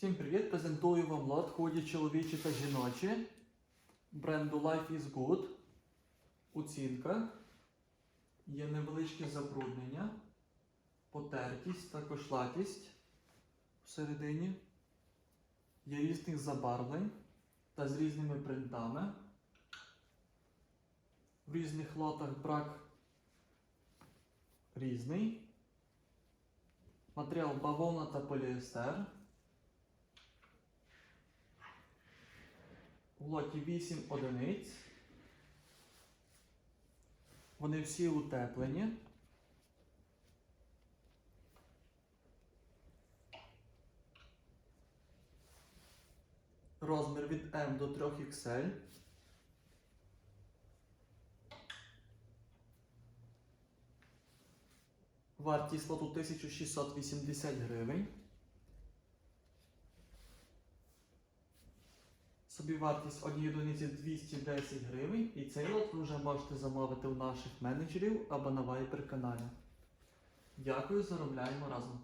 Всім привіт! Презентую вам лот ході чоловічі та жіночі бренду Life is Good. Оцінка. Є невеличке забруднення, потертість та кошлатість всередині. Є різних забарвлень та з різними принтами. В різних лотах брак різний. Матеріал бавовна та поліестер. В лоті 8 одиниць. Вони всі утеплені. Розмір від М до 3XL. Вартість лоту 1680 гривень. Собівартість однієї одиниці 210 гривень. І цей лот ви вже можете замовити у наших менеджерів або на Viber каналі. Дякую, заробляємо разом.